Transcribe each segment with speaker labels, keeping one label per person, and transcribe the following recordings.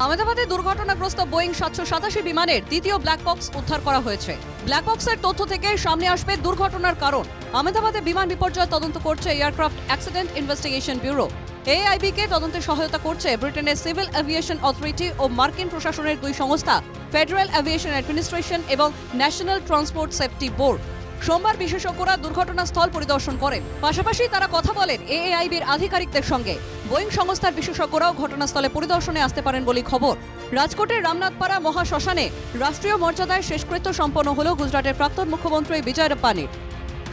Speaker 1: আহমেদাবাদে দুর্ঘটনাগ্রস্ত Boeing সাতশো সাতাশি বিমানের দ্বিতীয় ব্ল্যাক বক্স উদ্ধার করা হয়েছে। ব্ল্যাক বক্সের তথ্য থেকে সামনে আসবে দুর্ঘটনার কারণ। আহমেদাবাদে বিমান বিপর্যয় তদন্ত করছে aircraft accident investigation bureau. AIB কে তদন্তে সহায়তা করছে ব্রিটেনের সিভিল এভিয়েশন অথরিটি ও মার্কিন প্রশাসনের দুই সংস্থা, ফেডারেল এভিয়েশন অ্যাডমিনিস্ট্রেশন এবং ন্যাশনাল ট্রান্সপোর্ট সেফটি বোর্ড। সোমবার বিশেষজ্ঞরা দুর্ঘটনাস্থল পরিদর্শন করেন। পাশাপাশি তারা কথা বলেন এএআইবির আধিকারিকদের সঙ্গে। বোয়িং সংস্থার বিশেষজ্ঞরাও ঘটনাস্থলে পরিদর্শনে আসতে পারেন বলে খবর। রাজকোটের রামনাথপাড়া মহাশ্মশানে রাষ্ট্রীয় মর্যাদায় শেষকৃত্য সম্পন্ন হল গুজরাটের প্রাক্তন মুখ্যমন্ত্রী বিজয় রূপানির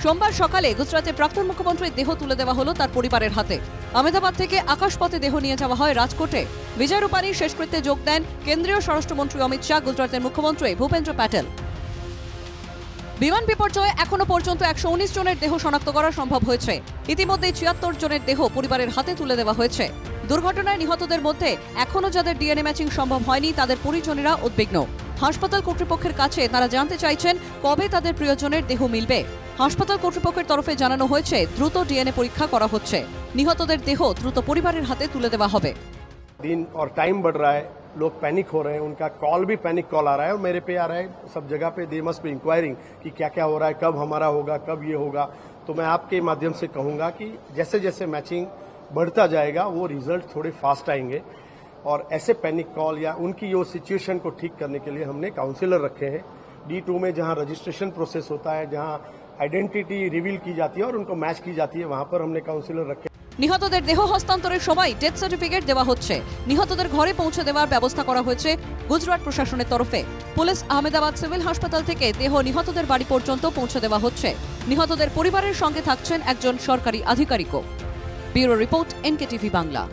Speaker 1: সোমবার সকালে গুজরাতের প্রাক্তন মুখ্যমন্ত্রীর দেহ তুলে দেওয়া হলো তার পরিবারের হাতে। আহমেদাবাদ থেকে আকাশপথে দেহ নিয়ে যাওয়া হয় রাজকোটে। বিজয় রূপানির শেষকৃত্যে যোগ দেন কেন্দ্রীয় স্বরাষ্ট্রমন্ত্রী অমিত শাহ, গুজরাটের মুখ্যমন্ত্রী ভূপেন্দ্র প্যাটেল। বিমান বিপর্যয়ে এখনো পর্যন্ত একশো উনিশ জনের দেহ শনাক্ত করা সম্ভব হয়েছে ইতিমধ্যে ছিয়াত্তর জনের দেহ পরিবারের হাতে তুলে দেওয়া হয়েছে দুর্ঘটনায় নিহতদের মধ্যে এখনও যাদের ডিএনএ ম্যাচিং সম্ভব হয়নি তাদের পরিজনেরা উদ্বিগ্ন হাসপাতাল কর্তৃপক্ষের কাছে তারা জানতে চাইছেন কবে তাদের প্রিয়জনের দেহ মিলবে হাসপাতাল কর্তৃপক্ষের তরফে জানানো হয়েছে দ্রুত ডিএনএ পরীক্ষা করা হচ্ছে নিহতদের দেহ দ্রুত পরিবারের হাতে তুলে দেওয়া হবে
Speaker 2: दिन और टाइम बढ़ रहा है लोग पैनिक हो रहे हैं, उनका कॉल भी पैनिक कॉल आ रहा है और मेरे पे आ रहा है, सब जगह पे दे मस्ट बी इंक्वायरिंग कि क्या क्या हो रहा है, कब हमारा होगा, कब ये होगा। तो मैं आपके माध्यम से कहूँगा कि जैसे जैसे मैचिंग बढ़ता जाएगा, वो रिज़ल्ट थोड़े फास्ट आएँगे। और ऐसे पैनिक कॉल या उनकी जो सिचुएशन को ठीक करने के लिए हमने काउंसिलर रखे हैं। डी टू में जहाँ रजिस्ट्रेशन प्रोसेस होता है, जहाँ आइडेंटिटी रिवील की जाती है और उनको मैच की जाती है, वहाँ पर हमने काउंसिलर रखे
Speaker 1: নিহতদের দেহ হস্তান্তরের সময় ডেথ সার্টিফিকেট দেওয়া হচ্ছে। নিহতদের ঘরে পৌঁছে দেওয়ার ব্যবস্থা করা হয়েছে গুজরাট প্রশাসনের তরফে। পুলিশ আহমেদাবাদ সিভিল হাসপাতাল থেকে দেহ নিহতদের বাড়ি পর্যন্ত পৌঁছে দেওয়া হচ্ছে। নিহতদের পরিবারের সঙ্গে থাকছেন একজন সরকারি আধিকারিকও। Bureau report NKTV Bangla.